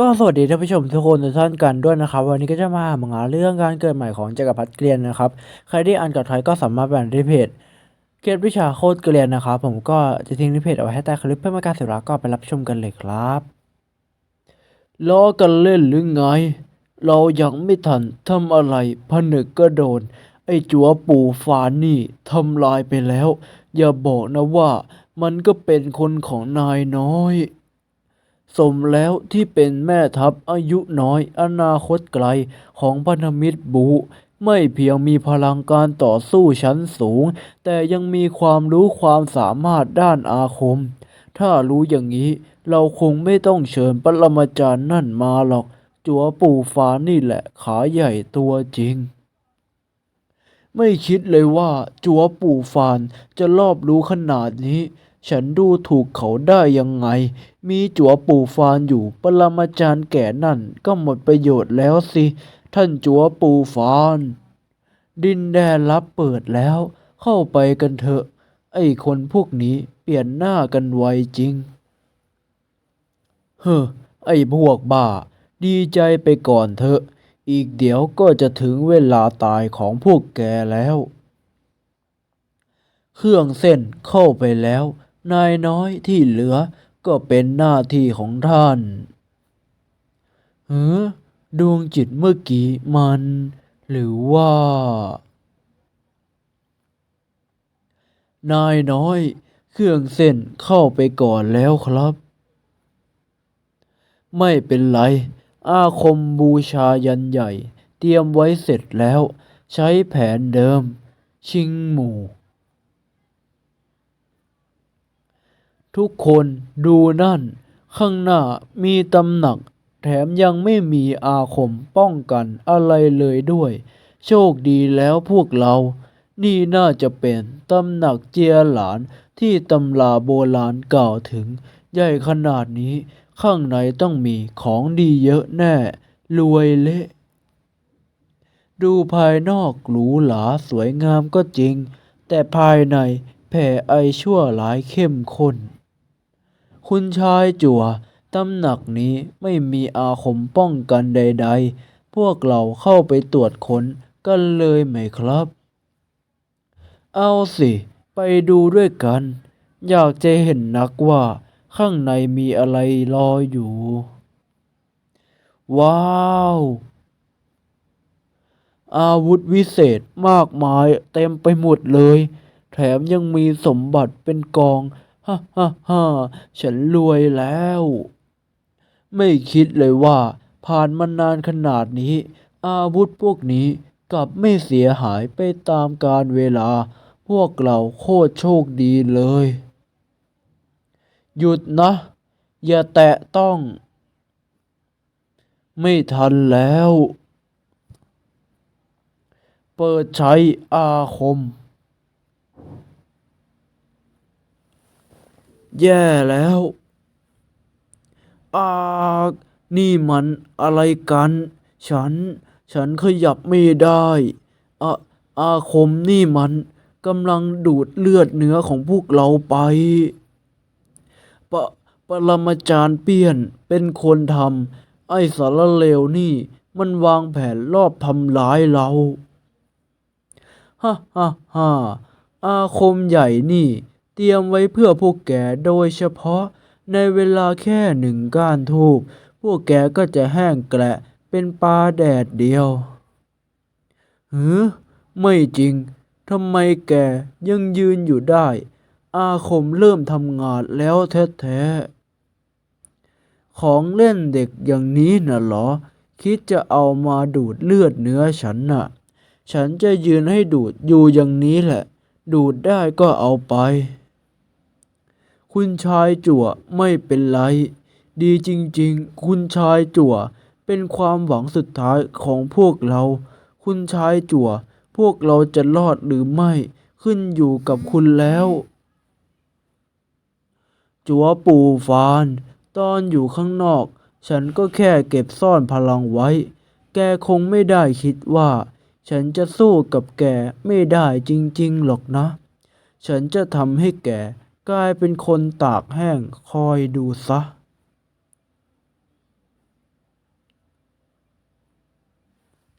ก็สวัสดีท่านผู้ชมทุกคนทุกท่านกันด้วยนะครับ วันนี้ก็จะมาหาเรื่องการเกิดใหม่ของจักรพรรดิเกรียนนะครับ ใครที่อ่านกับไทยก็สามารถไปอ่านที่เพจเกียรติวิชาโคตรเกรียนนะครับ ผมก็จะทิ้งที่เพจเอาไว้ให้ใต้คลิปเพื่อม่ให้การเสียเวลาก็ไปรับชมกันเลยครับล้อกันเล่นหรือไง เรายังไม่ทันทำอะไรผนึกก็โดน ไอ้จัวปู่ฟานนี่ทำลายไปแล้ว อย่าบอกนะว่ามันก็เป็นคนของนายน้อย สมแล้วที่เป็นแม่ทัพอายุน้อยอนาคตไกลของพันธมิตรบู ไม่เพียงมีพลังการต่อสู้ชั้นสูง แต่ยังมีความรู้ความสามารถด้านอาคม ถ้ารู้อย่างนี้เราคงไม่ต้องเชิญปรมาจารย์นั่นมาหรอก จัวปู่ฟ้านี่แหละขาใหญ่ตัวจริงไม่คิดเลยว่าจัวปู่ฟานจะรอบรู้ขนาดนี้ ฉันดูถูกเขาได้ยังไง มีจัวปู่ฟานอยู่ ปรมาจารย์แก่นั่นก็หมดประโยชน์แล้วสิ ท่านจัวปู่ฟาน ดินแดนรับเปิดแล้ว เข้าไปกันเถอะ ไอ้คนพวกนี้เปลี่ยนหน้ากันไวจริง เฮ้อ ไอ้พวกบ้า ดีใจไปก่อนเถอะ อีกเดี๋ยวก็จะถึงเวลาตายของพวกแกแล้ว เครื่องเส้นเข้าไปแล้ว นายน้อยที่เหลือก็เป็นหน้าที่ของท่านเฮ้อดวงจิตเมื่อกี้มัน หรือว่า นายน้อย เครื่องเส้นเข้าไปก่อนแล้วครับ ไม่เป็นไร อาคมบูชายันใหญ่ เตรียมไว้เสร็จแล้ว ใช้แผนเดิม ชิงหมู่ ทุกคนดูนั่น ข้างหน้ามีตำหนัก แถมยังไม่มีอาคมป้องกันอะไรเลยด้วย โชคดีแล้วพวกเรา นี่น่าจะเป็นตำหนักเจียหลานที่ตำราโบราณกล่าวถึง ใหญ่ขนาดนี้ ข้างในต้องมีของดีเยอะแน่ รวยเละดูภายนอกหรูหราสวยงามก็จริง แต่ภายในแผ่ไอชั่วร้ายเข้มข้น คุณชายจั่วตำหนักนี้ไม่มีอาคมป้องกันใด ๆ พวกเราเข้าไปตรวจค้นกันเลยไหมครับ เอาสิ ไปดูด้วยกัน อยากจะเห็นนักว่า ข้างในมีอะไรรออยู่ ว้าว อาวุธวิเศษมากมายเต็มไปหมดเลย แถมยังมีสมบัติเป็นกอง ฮ่าฮ่าฮ่าฉันรวยแล้ว ไม่คิดเลยว่า ผ่านมานานขนาดนี้ อาวุธพวกนี้กลับไม่เสียหายไปตามกาลเวลา พวกเราโคตรโชคดีเลย หยุดนะ อย่าแตะต้อง ไม่ทันแล้ว เปิดใช้อาคม แย่แล้วอานี่มันอะไรกัน ฉัน ฉันขยับไม่ได้อะอาคมนี่มันกำลังดูดเลือดเนื้อของพวกเราไป ปะปรมาจารย์เปี้ยนเป็นคนทำไอ้สารเลวนี่ มันวางแผนรอบทำร้ายเราฮ่าฮ่าฮ่าอาคมใหญ่นี่ เตรียมไว้เพื่อพวกแกโดยเฉพาะ ในเวลาแค่หนึ่งก้านทูบพวกแกก็จะแห้งแกละเป็นปลาแดดเดียวหือไม่จริงทำไมแกยังยืนอยู่ได้ อาคมเริ่มทำงานแล้วแท้ๆ ของเล่นเด็กอย่างนี้น่ะหรอ คิดจะเอามาดูดเลือดเนื้อฉันน่ะ ฉันจะยืนให้ดูดอยู่อย่างนี้แหละ ดูดได้ก็เอาไป คุณชายจั่วไม่เป็นไร ดีจริงๆ คุณชายจั่วเป็นความหวังสุดท้ายของพวกเรา คุณชายจั่ว พวกเราจะรอดหรือไม่ขึ้นอยู่กับคุณแล้ว จั่วปู่ฟาน ตอนอยู่ข้างนอก ฉันก็แค่เก็บซ่อนพลังไว้ แกคงไม่ได้คิดว่า ฉันจะสู้กับแกไม่ได้จริงๆหรอกนะ ฉันจะทำให้แก กลายเป็นคนตากแห้งคอยดูซะ